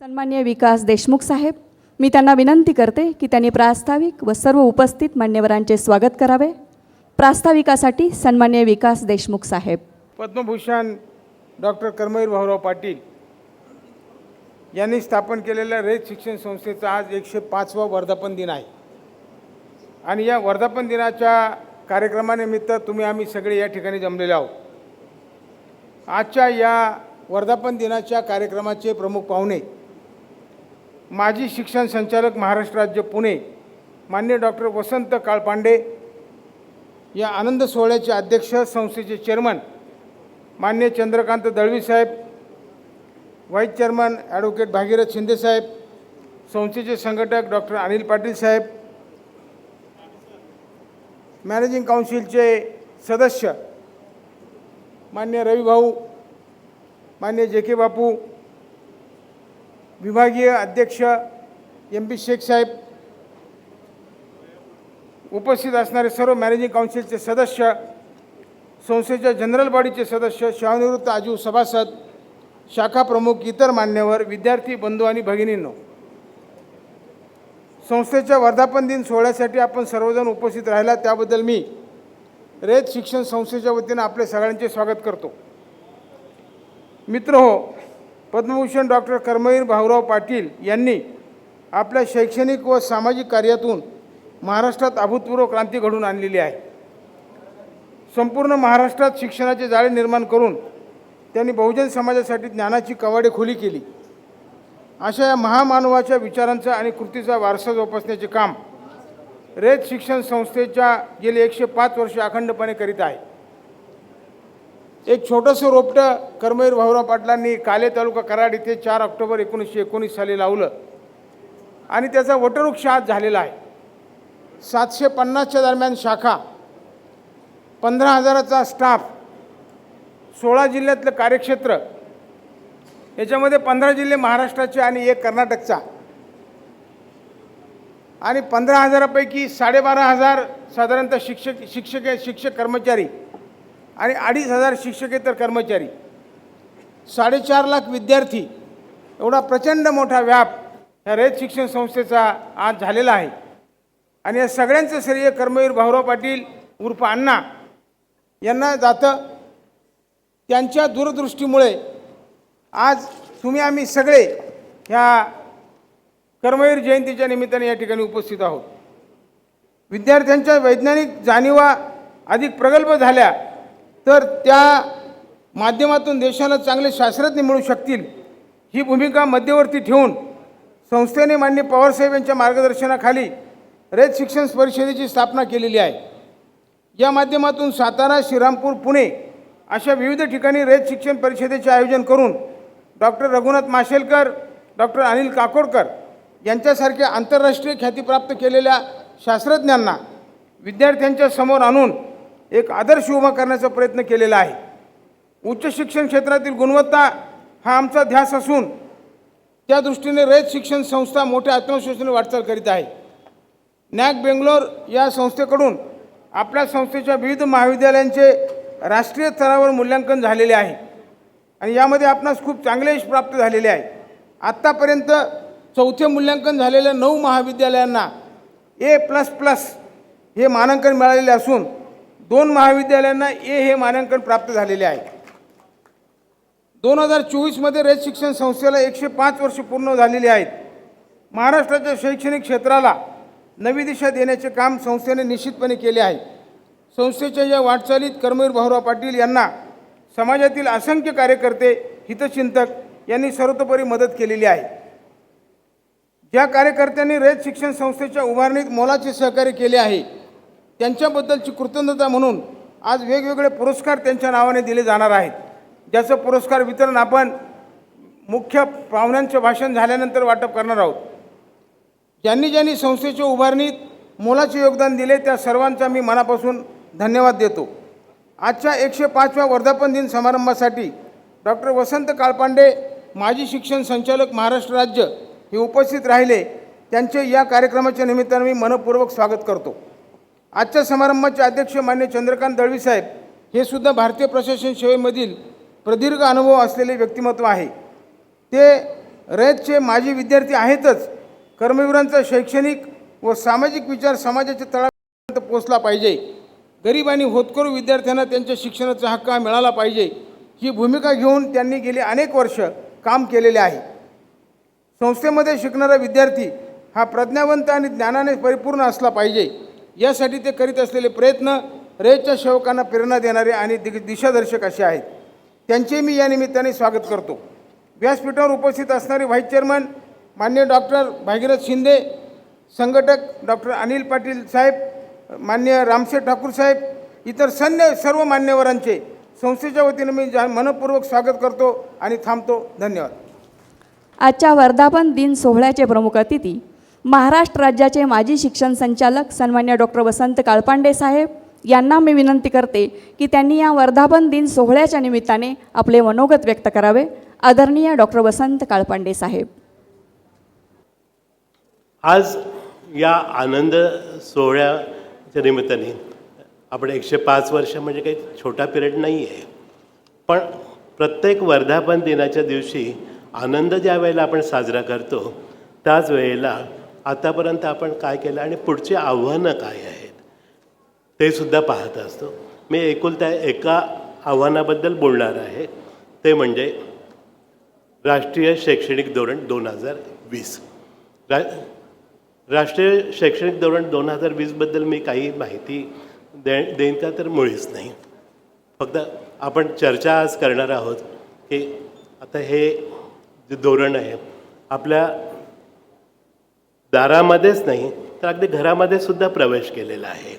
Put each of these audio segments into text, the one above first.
सन्मान्य विकास देशमुख साहेब मी त्यांना विनंती करते की त्यांनी प्रास्ताविक व सर्व उपस्थित मान्यवरांचे स्वागत करावे. प्रास्ताविकासाठी सन्मान्य विकास देशमुख साहेब. पद्मभूषण डॉक्टर कर्मवीर भाऊराव पाटील यांनी स्थापन केलेल्या रयत शिक्षण संस्थेचा आज एकशे पाचवा वर्धापन दिन आहे. आणि या वर्धापन दिनाच्या कार्यक्रमानिमित्त तुम्ही आम्ही सगळे या ठिकाणी जमलेले आहोत. आजच्या या वर्धापन दिनाच्या कार्यक्रमाचे प्रमुख पाहुणे माजी शिक्षण संचालक महाराष्ट्र राज्य पुणे मान्य डॉक्टर वसंत काळपांडे या आनंद सोहळ्याचे अध्यक्ष संस्थेचे चेअरमन मान्य चंद्रकांत दळवी साहेब vice chairman advocate Bhagirath Shinde साहेब संस्थेचे संघटक डॉक्टर अनिल पाटील साहेब मॅनेजिंग काउन्सिलचे सदस्य मान्य रविभाऊ मान्य जे के बापू विभागीय अध्यक्ष एम पी शेख साहेब उपस्थित असणारे सर्व मॅनेजिंग काउन्सिलचे सदस्य संस्थेच्या जनरल बॉडीचे सदस्य सेवानिवृत्त आजीव सभासद शाखा प्रमुख इतर मान्यवर विद्यार्थी बंधू आणि भगिनींनो संस्थेच्या वर्धापन दिन सोहळ्यासाठी आपण सर्वजण उपस्थित राहिला. त्याबद्दल मी रेत शिक्षण संस्थेच्या वतीनं आपले सगळ्यांचे स्वागत करतो. मित्र हो पद्मभूषण डॉक्टर कर्मवीर भाऊराव पाटील यांनी आपल्या शैक्षणिक व सामाजिक कार्यातून महाराष्ट्रात अभूतपूर्व क्रांती घडून आणलेली आहे. संपूर्ण महाराष्ट्रात शिक्षणाचे जाळे निर्माण करून त्यांनी बहुजन समाजासाठी ज्ञानाची कवाडे खुली केली. अशा या महामानवाच्या विचारांचा आणि कृतीचा वारसा जोपासण्याचे काम रेत शिक्षण संस्थेच्या गेले एकशे पाच वर्ष अखंडपणे करीत आहे. एक छोटंसं रोपटं कर्मवीर भाऊराव पाटलांनी काले तालुका कराड इथे चार ऑक्टोबर एकोणीसशे एकोणीस साली लावलं. आणि त्याचा वटवृक्ष आज झालेला आहे. सातशे पन्नासच्या दरम्यान शाखा पंधरा हजाराचा स्टाफ सोळा जिल्ह्यातलं कार्यक्षेत्र याच्यामध्ये पंधरा जिल्हे महाराष्ट्राचे आणि एक कर्नाटकचा. आणि पंधरा हजारापैकी साडेबारा हजार साधारणतः शिक्षक शिक्षक शिक्षक कर्मचारी आणि अडीच हजार शिक्षकेतर कर्मचारी. साडेचार लाख विद्यार्थी. एवढा प्रचंड मोठा व्याप ह्या रयत शिक्षण संस्थेचा आज झालेला आहे. आणि या सगळ्यांचं श्रेय कर्मवीर भाऊराव पाटील उर्फ अण्णा यांना जातं. त्यांच्या दूरदृष्टीमुळे आज तुम्ही आम्ही सगळे ह्या कर्मवीर जयंतीच्या निमित्ताने या ठिकाणी उपस्थित आहोत. विद्यार्थ्यांच्या वैज्ञानिक जाणीवा अधिक प्रगल्भ झाल्या. तर त्या माध्यमातून देशाला चांगले शास्त्रज्ञ मिळू शकतील ही भूमिका मध्यवर्ती ठेवून संस्थेने मान्य पवारसाहेब यांच्या मार्गदर्शनाखाली रयत शिक्षण परिषदेची स्थापना केलेली आहे. या माध्यमातून सातारा श्रीरामपूर पुणे अशा विविध ठिकाणी रयत शिक्षण परिषदेचे आयोजन करून डॉक्टर रघुनाथ माशेलकर डॉक्टर अनिल काकोडकर यांच्यासारख्या आंतरराष्ट्रीय ख्यातीप्राप्त केलेल्या शास्त्रज्ञांना विद्यार्थ्यांच्या समोर आणून एक आदर्श उभा करण्याचा प्रयत्न केलेला आहे. उच्च शिक्षण क्षेत्रातील गुणवत्ता हा आमचा ध्यास असून त्या दृष्टीने रयत शिक्षण संस्था मोठ्या आत्मविश्वासाने वाटचाल करीत आहे. नॅक बेंगलोर या संस्थेकडून आपल्या संस्थेच्या विविध महाविद्यालयांचे राष्ट्रीय स्तरावर मूल्यांकन झालेले आहे आणि यामध्ये आपणास खूप चांगले यश प्राप्त झालेले आहे. आत्तापर्यंत चौथे मूल्यांकन झालेल्या नऊ महाविद्यालयांना ए प्लस प्लस हे मानांकन मिळालेले असून दोन महाविद्यालयांना ए हे मानांकन प्राप्त झालेले आहे. दोन हजार चोवीसमध्ये रयत शिक्षण संस्थेला एकशे पाच वर्ष पूर्ण झालेली आहेत. महाराष्ट्राच्या शैक्षणिक क्षेत्राला नवी दिशा देण्याचे काम संस्थेने निश्चितपणे केले आहे. संस्थेच्या या वाटचालीत कर्मवीर भाऊराव पाटील यांना समाजातील असंख्य कार्यकर्ते हितचिंतक यांनी सर्वतोपरी मदत केलेली आहे. ज्या कार्यकर्त्यांनी रयत शिक्षण संस्थेच्या उभारणीत मोलाचे सहकार्य केले आहे त्यांच्याबद्दलची कृतज्ञता म्हणून आज वेगवेगळे पुरस्कार त्यांच्या नावाने दिले जाणार आहेत. ज्याचं पुरस्कार वितरण आपण मुख्य पाहुण्यांचं भाषण झाल्यानंतर वाटप करणार आहोत. ज्यांनी ज्यांनी संस्थेच्या उभारणीत मोलाचे योगदान दिले त्या सर्वांचा मी मनापासून धन्यवाद देतो. आजच्या एकशे पाचव्या वर्धापन दिन समारंभासाठी डॉक्टर वसंत काळपांडे माजी शिक्षण संचालक महाराष्ट्र राज्य हे उपस्थित राहिले. त्यांचे या कार्यक्रमाच्या निमित्ताने मी मनपूर्वक स्वागत करतो. आजच्या समारंभाचे अध्यक्ष मान्य चंद्रकांत दळवी साहेब हे सुद्धा भारतीय प्रशासन सेवेमधील प्रदीर्घ अनुभव असलेले व्यक्तिमत्व आहे. ते रयतचे माजी विद्यार्थी आहेतच. कर्मवीरांचा शैक्षणिक व सामाजिक विचार समाजाच्या तळापर्यंत पोचला पाहिजे. गरीब आणि होतकरू विद्यार्थ्यांना त्यांच्या शिक्षणाचा हक्क मिळाला पाहिजे. ही भूमिका घेऊन त्यांनी गेली अनेक वर्ष काम केलेले आहे. संस्थेमध्ये शिकणारा विद्यार्थी हा प्रज्ञावंत आणि ज्ञानाने परिपूर्ण असला पाहिजे. यासाठी ते करीत असलेले प्रयत्न रेच्या सेवकांना प्रेरणा देणारे आणि दिग दिशादर्शक असे आहेत. त्यांचे मी या निमित्ताने स्वागत करतो. व्यासपीठावर उपस्थित असणारे व्हाईस चेअरमन मान्य डॉक्टर भागीरथ शिंदे संघटक डॉक्टर अनिल पाटील साहेब मान्य रामशेठ ठाकूर साहेब इतर सन्य सर्व मान्यवरांचे संस्थेच्या वतीने मी जा मनपूर्वक स्वागत करतो आणि थांबतो. धन्यवाद. आजच्या वर्धापन दिन सोहळ्याचे प्रमुख अतिथी महाराष्ट्र राज्याचे माजी शिक्षण संचालक सन्मान्य डॉक्टर वसंत काळपांडे साहेब यांना मी विनंती करते की त्यांनी या वर्धापन दिन सोहळ्याच्या निमित्ताने आपले मनोगत व्यक्त करावे. आदरणीय डॉक्टर वसंत काळपांडे साहेब. आज या आनंद सोहळ्याच्या निमित्ताने आपण एकशे पाच वर्ष म्हणजे काही छोटा पिरियड नाही आहे. पण प्रत्येक वर्धापन दिनाच्या दिवशी आनंद ज्या वेळेला आपण साजरा करतो त्याच वेळेला आतापर्यंत आपण काय केलं आणि पुढची आव्हानं काय आहेत ते सुद्धा पाहत असतो. मी एकुलत्या एका आव्हानाबद्दल बोलणार आहे. ते म्हणजे राष्ट्रीय शैक्षणिक धोरण दोन हजार वीस. रा राष्ट्रीय शैक्षणिक धोरण दोन हजार वीसबद्दल मी काही माहिती दे देईन का तर मुळीच नाही. फक्त आपण चर्चा आज करणार आहोत की आता हे जे धोरण आहे आपल्या दारामध्येच नाही तर अगदी घरामध्ये सुद्धा प्रवेश केलेला आहे.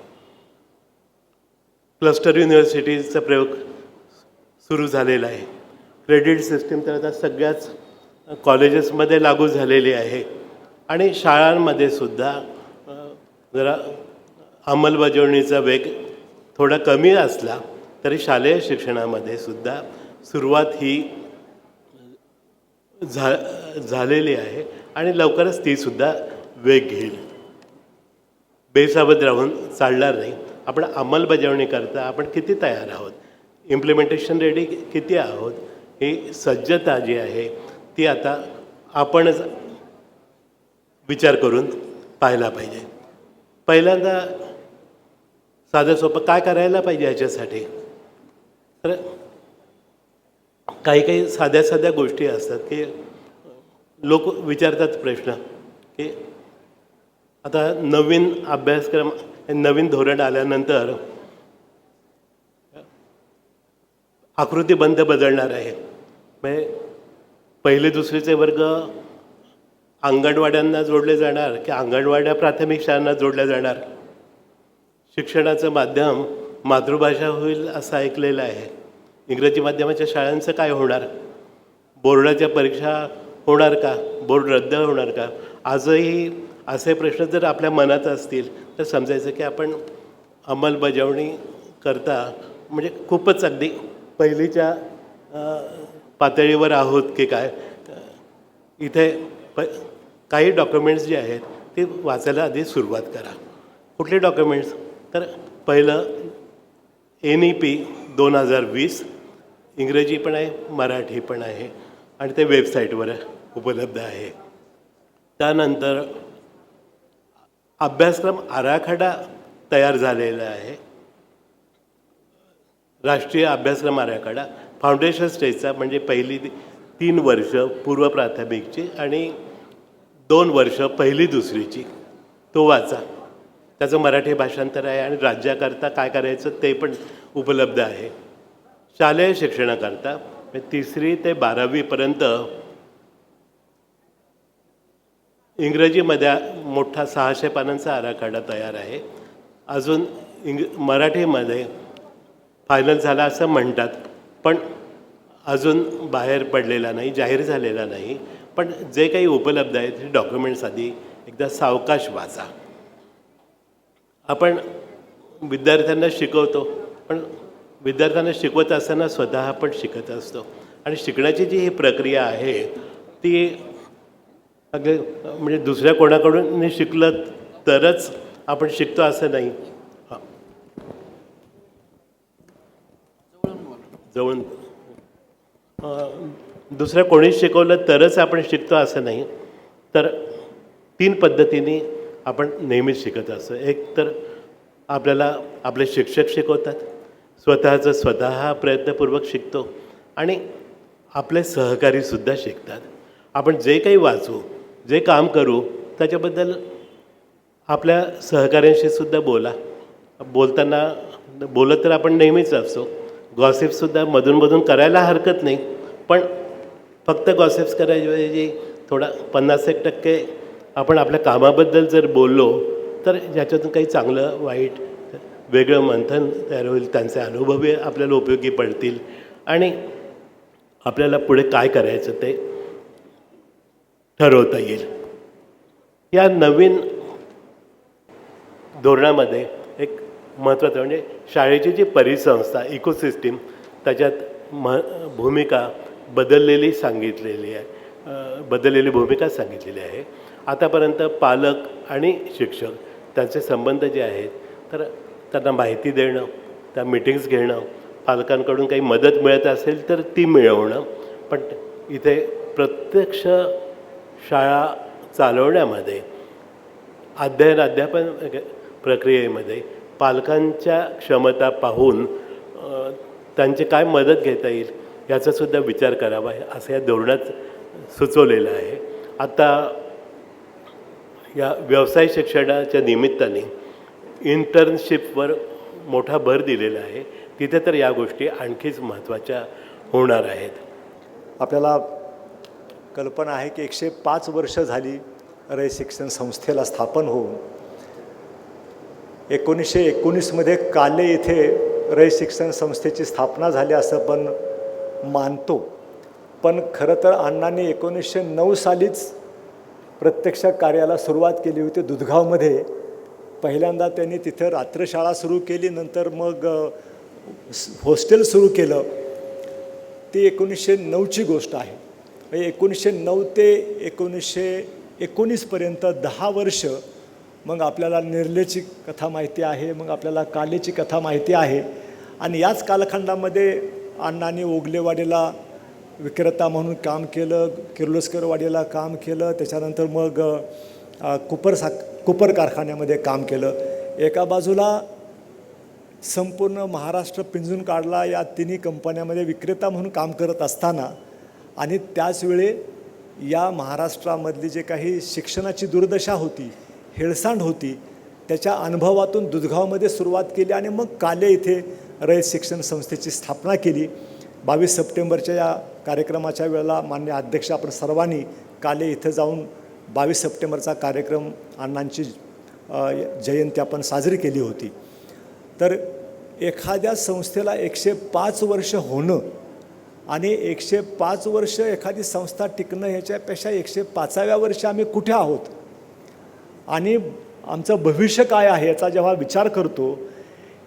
क्लस्टर युनिव्हर्सिटीजचा प्रयोग सुरू झालेला आहे. क्रेडिट सिस्टीम तर आता सगळ्याच कॉलेजेसमध्ये लागू झालेली आहे. आणि शाळांमध्ये सुद्धा जरा अंमलबजावणीचा वेग थोडा कमी असला तरी शालेय शिक्षणामध्ये सुद्धा सुरुवात ही झा झालेली आहे. आणि लवकरच तीसुद्धा वेग घेईल. बेसावध राहून चालणार नाही. आपण अंमलबजावणी करता आपण किती तयार आहोत? इम्प्लिमेंटेशन रेडी किती आहोत? ही सज्जता जी आहे ती आता आपणच विचार करून पाहायला पाहिजे. पहिल्यांदा साधं सोपं काय करायला पाहिजे याच्यासाठी? तर काही काही साध्या साध्या गोष्टी असतात की लोक विचारतात प्रश्न की आता नवीन अभ्यासक्रम नवीन धोरण आल्यानंतर आकृतीबंध बदलणार आहे म्हणजे पहिले दुसरीचे वर्ग अंगणवाड्यांना जोडले जाणार की अंगणवाड्या प्राथमिक शाळांना जोडल्या जाणार? शिक्षणाचं माध्यम मातृभाषा होईल असं ऐकलेलं आहे. इंग्रजी माध्यमाच्या शाळांचं काय होणार? बोर्डाच्या परीक्षा होणार का? बोर्ड रद्द होणार का? आजही असे प्रश्न जर आपल्या मनात असतील तर समजायचं की आपण अंमलबजावणी करता म्हणजे खूपच अगदी पहिलीच्या पातळीवर आहोत की काय. इथे प काही डॉक्युमेंट्स जे आहेत ते वाचायला आधी सुरुवात करा. कुठले डॉक्युमेंट्स? तर पहिलं एन ई पी दोन हजार वीस इंग्रजी पण आहे मराठी पण आहे आणि ते वेबसाईटवर उपलब्ध आहे. त्यानंतर अभ्यासक्रम आराखडा तयार झालेला आहे. राष्ट्रीय अभ्यासक्रम आराखडा. फाउंडेशन स्टेजचा म्हणजे पहिली तीन वर्ष पूर्व प्राथमिकची आणि दोन वर्ष पहिली दुसरीची. तो वाचा. त्याचं मराठी भाषांतर आहे आणि राज्याकरता काय करायचं ते पण उपलब्ध आहे. शालेय शिक्षणाकरता म्हणजे तिसरी ते बारावीपर्यंत इंग्रजीमध्ये मोठा सहाशे पानांचा आराखडा तयार आहे. अजून इंग मराठीमध्ये फायनल झाला असं म्हणतात पण अजून बाहेर पडलेला नाही जाहीर झालेला नाही. पण जे काही उपलब्ध आहेत ते डॉक्युमेंट्स आधी एकदा सावकाश वाचा. आपण विद्यार्थ्यांना शिकवतो पण विद्यार्थ्यांना शिकवत असताना स्वतः पण शिकत असतो. आणि शिकण्याची जी ही प्रक्रिया आहे ती अगदी म्हणजे दुसऱ्या कोणाकडून शिकलं तरच आपण शिकतो असं नाही. हा. जवळून अं, शिकवलं तरच आपण शिकतो असं नाही. तर तीन पद्धतीने आपण नेहमीच शिकत असतो. एक तर आपल्याला आपले शिक्षक शिकवतात. स्वतःचं स्वतः प्रयत्नपूर्वक शिकतो आणि आपले सहकारीसुद्धा शिकतात. आपण जे काही वाचू जे काम करू त्याच्याबद्दल आपल्या सहकाऱ्यांशी सुद्धा बोला. बोलताना बोलत तर आपण नेहमीच असतो. गॉसिप्ससुद्धा मधूनमधून करायला हरकत नाही. पण फक्त गॉसिप्स करायच्याऐवजी थोडा पन्नास एक टक्के आपण आपल्या कामाबद्दल जर बोललो तर ज्याच्यातून काही चांगलं वाईट वेगळं मंथन तयार होईल. त्यांचे अनुभवही आपल्याला उपयोगी पडतील. आणि आपल्याला पुढे काय करायचं ते ठरवता येईल. या नवीन धोरणामध्ये एक महत्त्वाचं म्हणजे शाळेची जी परिसंस्था इकोसिस्टीम त्याच्यात म भूमिका बदललेली सांगितलेली आहे. बदललेली भूमिका सांगितलेली आहे. आतापर्यंत पालक आणि शिक्षक त्यांचे संबंध जे आहेत तर त्यांना माहिती देणं त्या मिटिंग्स घेणं पालकांकडून काही मदत मिळत असेल तर ती मिळवणं. पण इथे प्रत्यक्ष शाळा चालवण्यामध्ये अध्ययन अध्यापन प्रक्रियेमध्ये पालकांच्या क्षमता पाहून त्यांची काय मदत घेता येईल याचासुद्धा विचार करावा असं या धोरणात सुचवलेलं आहे. आता या व्यवसाय शिक्षणाच्या निमित्ताने इंटर्नशिपवर मोठा भर दिलेला आहे. तिथे तर या गोष्टी आणखीच महत्त्वाच्या होणार आहेत. आपल्याला कल्पना आहे की एकशे पाच वर्ष झाली रय शिक्षण संस्थेला स्थापन होऊन. एकोणीसशे एकोणीसमध्ये काले येथे रय शिक्षण संस्थेची स्थापना झाली असं पण मानतो. पण खरं तर अण्णांनी एकोणीसशे नऊ सालीच प्रत्यक्ष कार्याला सुरुवात केली होती दुधगावमध्ये. पहिल्यांदा त्यांनी तिथं रात्रशाळा सुरू केली नंतर मग हॉस्टेल सुरू केलं. ती एकोणीसशे नऊची गोष्ट आहे. म्हणजे एकोणीसशे नऊ ते एकोणीसशे एकोणीसपर्यंत दहा वर्ष मग आपल्याला निर्लेची कथा माहिती आहे मग आपल्याला कालेची कथा माहिती आहे. आणि याच कालखंडामध्ये अण्णांनी ओगलेवाडीला विक्रेता म्हणून काम केलं किर्लोस्करवाडीला काम केलं त्याच्यानंतर मग कुपर सा कुपर कारखान्यामध्ये काम केलं. एका बाजूला संपूर्ण महाराष्ट्र पिंजून काढला या तिन्ही कंपन्यामध्ये विक्रेता म्हणून काम करत असताना आणि त्याचवेळी या महाराष्ट्रामधली जे काही शिक्षणाची दुर्दशा होती हेळसांड होती त्याच्या अनुभवातून दुधगावमध्ये सुरुवात केली आणि मग काले इथे रयत शिक्षण संस्थेची स्थापना केली. बावीस सप्टेंबरच्या या कार्यक्रमाच्या वेळेला मान्य अध्यक्ष आपण सर्वांनी काले इथं जाऊन बावीस सप्टेंबरचा कार्यक्रम अण्णांची जयंती आपण साजरी केली होती. तर एखाद्या संस्थेला एकशे पाच वर्ष होणं आणि एकशे पाच वर्ष एखादी संस्था टिकणं ह्याच्यापेक्षा एकशे पाचाव्या वर्षी आम्ही कुठे आहोत? आणि आमचं भविष्य काय आहे याचा जेव्हा विचार करतो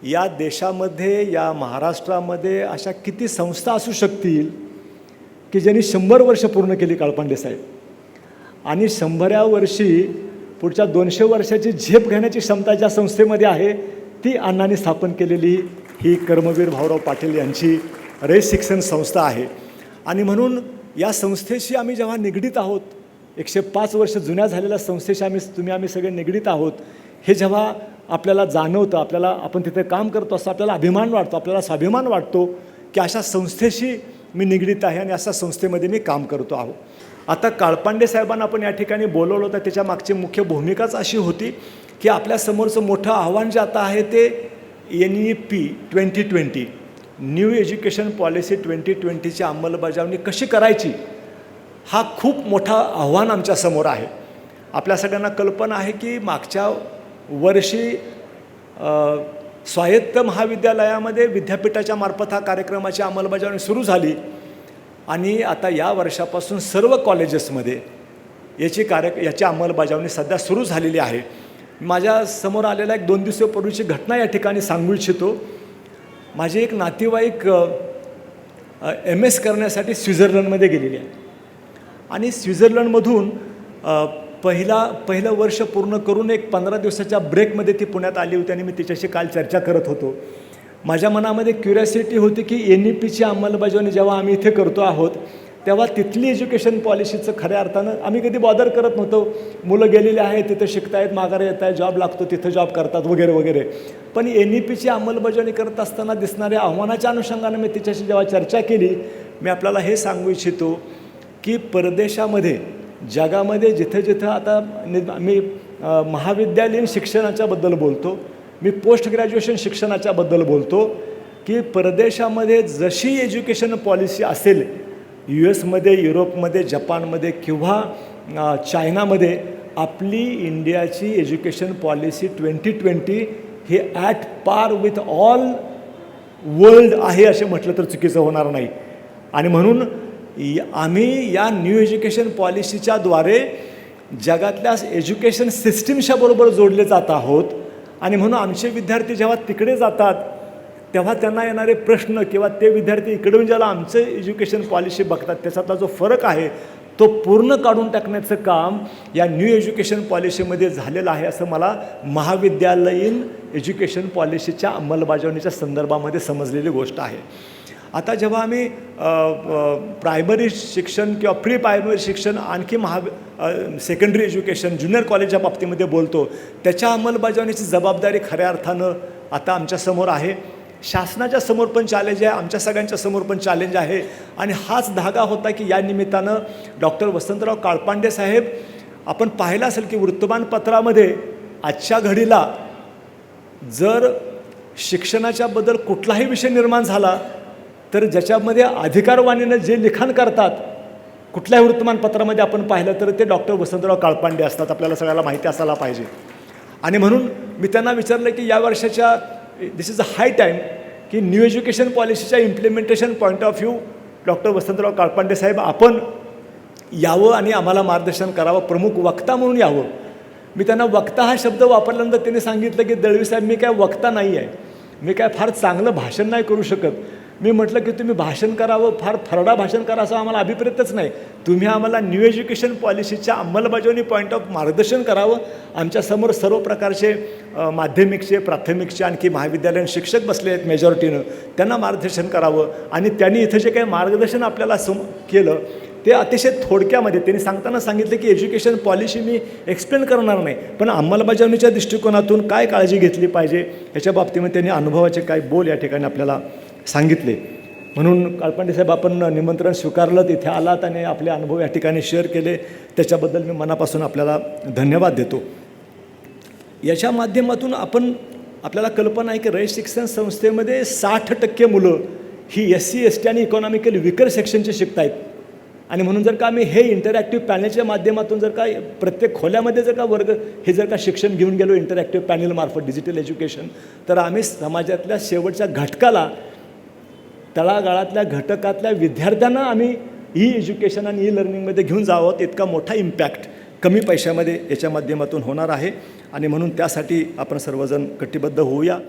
या देशामध्ये या महाराष्ट्रामध्ये अशा किती संस्था असू शकतील की ज्यांनी शंभर वर्ष पूर्ण केली काळपांडे साहेब? आणि शंभऱ्या वर्षी पुढच्या दोनशे वर्षाची झेप घेण्याची क्षमता ज्या संस्थेमध्ये आहे ती अण्णांनी स्थापन केलेली ही कर्मवीर भाऊराव पाटील यांची रेस शिक्षण संस्था आहे. आणि म्हणून या संस्थेशी आम्ही जेव्हा निगडीत आहोत एकशे पाच वर्ष जुन्या झालेल्या संस्थेशी आम्ही तुम्ही आम्ही सगळे निगडीत आहोत हे जेव्हा आपल्याला जाणवतं आपल्याला आपण तिथे काम करतो असं आपल्याला अभिमान वाटतो आपल्याला स्वाभिमान वाटतो की अशा संस्थेशी मी निगडीत आहे आणि अशा संस्थेमध्ये मी काम करतो आहो. आता काळपांडे साहेबांना आपण या ठिकाणी बोलवलं होतं त्याच्या मागची मुख्य भूमिकाच अशी होती की आपल्यासमोरचं मोठं आव्हान जे आता आहे ते N E P twenty twenty new education policy twenty ट्वेंटीची अंमलबजावणी कशी करायची हा खूप मोठा आव्हान आमच्यासमोर आहे. आपल्या सगळ्यांना कल्पना आहे की मागच्या वर्षी स्वायत्त महाविद्यालयामध्ये विद्यापीठाच्या मार्फत हा कार्यक्रमाची अंमलबजावणी सुरू झाली आणि आता या वर्षापासून सर्व कॉलेजेसमध्ये याची कार्य याची अंमलबजावणी सध्या सुरू झालेली आहे. माझ्यासमोर आलेला एक दोन दिवसापूर्वीची घटना या ठिकाणी सांगू इच्छितो. माझे एक नातेवाईक एम एस करण्यासाठी स्वित्झर्लंडमध्ये गेलेली आहे. आणि स्वित्झर्लंडमधून पहिला पहिलं वर्ष पूर्ण करून एक पंधरा दिवसाच्या ब्रेकमध्ये ती पुण्यात आली होती आणि मी तिच्याशी काल चर्चा करत होतो. माझ्या मनामध्ये क्युरियासिटी होती की एन ई पीची अंमलबजावणी जेव्हा आम्ही इथे करतो आहोत तेव्हा तिथली एज्युकेशन पॉलिसीचं खऱ्या अर्थानं आम्ही कधी बॉदर करत नव्हतो. मुलं गेलेली आहेत तिथं शिकतायत माघारी येत आहेत जॉब लागतो तिथं जॉब करतात वगैरे वगैरे. पण एन ई पीची अंमलबजावणी करत असताना दिसणाऱ्या आव्हानाच्या अनुषंगानं मी तिच्याशी जेव्हा चर्चा केली मी आपल्याला हे सांगू इच्छितो की परदेशामध्ये जगामध्ये जिथं जिथं आता मी महाविद्यालयीन शिक्षणाच्याबद्दल बोलतो मी पोस्ट ग्रॅज्युएशन शिक्षणाच्याबद्दल बोलतो की परदेशामध्ये जशी एज्युकेशन पॉलिसी असेल यू एसमध्ये युरोपमध्ये जपानमध्ये किंवा चायनामध्ये आपली इंडियाची education policy twenty twenty he at par with all world आहे असे म्हटलं तर चुकीचं होणार नाही. आणि म्हणून य- आम्ही या न्यू एज्युकेशन पॉलिसीच्या द्वारे जगातल्या एज्युकेशन सिस्टीमच्या बरोबर जोडले जात आहोत. आणि म्हणून आमचे विद्यार्थी जेव्हा तिकडे जातात तेव्हा त्यांना येणारे प्रश्न किंवा ते विद्यार्थी इकडून ज्याला आमचं एज्युकेशन पॉलिसी बघतात त्याच्यातला जो फरक आहे तो पूर्ण काढून टाकण्याचं काम या न्यू एज्युकेशन पॉलिसीमध्ये झालेलं आहे असं मला महाविद्यालयीन एज्युकेशन पॉलिसीच्या अंमलबजावणीच्या संदर्भामध्ये समजलेली गोष्ट आहे. आता जेव्हा आम्ही प्रायमरी शिक्षण किंवा प्री प्रायमरी शिक्षण आणखी महा सेकंडरी एज्युकेशन ज्युनियर कॉलेजच्या बाबतीमध्ये बोलतो त्याच्या अंमलबजावणीची जबाबदारी खऱ्या अर्थानं आता आमच्यासमोर आहे. शासनाच्या समोर पण चॅलेंज आहे आमच्या सगळ्यांच्या समोर पण चॅलेंज आहे. आणि हाच धागा होता की या निमित्तानं डॉक्टर वसंतराव काळपांडे साहेब आपण पाहिलं असेल की वृत्तमानपत्रामध्ये आजच्या घडीला जर शिक्षणाच्या बद्दल कुठलाही विषय निर्माण झाला तर ज्याच्यामध्ये अधिकारवाणीनं जे लिखाण करतात कुठल्याही वृत्तमानपत्रामध्ये आपण पाहिलं तर ते डॉक्टर वसंतराव काळपांडे असतात. आपल्याला सगळ्याला माहिती असायला पाहिजे. आणि म्हणून मी त्यांना विचारलं की या वर्षाच्या this is a high time की न्यू एज्युकेशन पॉलिसीच्या implementation point of view doctor Vasantrao Kalpande साहेब आपण यावं आणि आम्हाला मार्गदर्शन करावं प्रमुख वक्ता म्हणून यावं. मी त्यांना वक्ता हा शब्द वापरल्यानंतर त्यांनी सांगितलं की दळवी साहेब मी काय वक्ता नाही आहे. मी काय फार चांगलं भाषण नाही करू शकत. मी म्हटलं की तुम्ही भाषण करावं फार फरडा भाषण करा असं आम्हाला अभिप्रेतच नाही. तुम्ही आम्हाला न्यू एज्युकेशन पॉलिसीच्या अंमलबजावणी पॉईंट ऑफ मार्गदर्शन करावं. आमच्यासमोर सर्व प्रकारचे माध्यमिकचे प्राथमिकचे आणखी महाविद्यालयीन शिक्षक बसले आहेत मेजॉरिटीनं त्यांना मार्गदर्शन करावं. आणि त्यांनी इथं जे काही मार्गदर्शन आपल्याला सम केलं ते अतिशय थोडक्यामध्ये त्यांनी सांगताना सांगितलं की एज्युकेशन पॉलिसी मी एक्सप्लेन करणार नाही. पण अंमलबजावणीच्या दृष्टिकोनातून काय काळजी घेतली पाहिजे याच्या बाबतीमध्ये त्यांनी अनुभवाचे काय बोल या ठिकाणी आपल्याला सांगितले. म्हणून काळपांडे साहेब आपण निमंत्रण स्वीकारलं तिथे आलात आणि आपले अनुभव या ठिकाणी शेअर केले. त्याच्याबद्दल मी मनापासून आपल्याला धन्यवाद देतो. याच्या माध्यमातून आपण आपल्याला कल्पना आहे की रयत शिक्षण संस्थेमध्ये साठ टक्के मुलं ही एस सी एस टी आणि इकॉनॉमिकल विकर सेक्शनचे शिकत आहेत आणि म्हणून जर का आम्ही हे इंटरॅक्टिव्ह पॅनलच्या माध्यमातून जर का प्रत्येक खोल्यामध्ये जर का वर्ग हे जर का शिक्षण घेऊन गेलो इंटरॅक्टिव्ह पॅनलमार्फत डिजिटल एज्युकेशन तर आम्ही समाजातल्या शेवटच्या घटकाला तळागाळातल्या घटकातल्या विद्यार्थ्यांना आम्ही ई एज्युकेशन आणि ई लर्निंगमध्ये घेऊन जावं इतका मोठा इम्पॅक्ट कमी पैशामध्ये याच्या माध्यमातून होणार आहे. आणि म्हणून त्यासाठी आपण सर्वजण कटिबद्ध होऊया.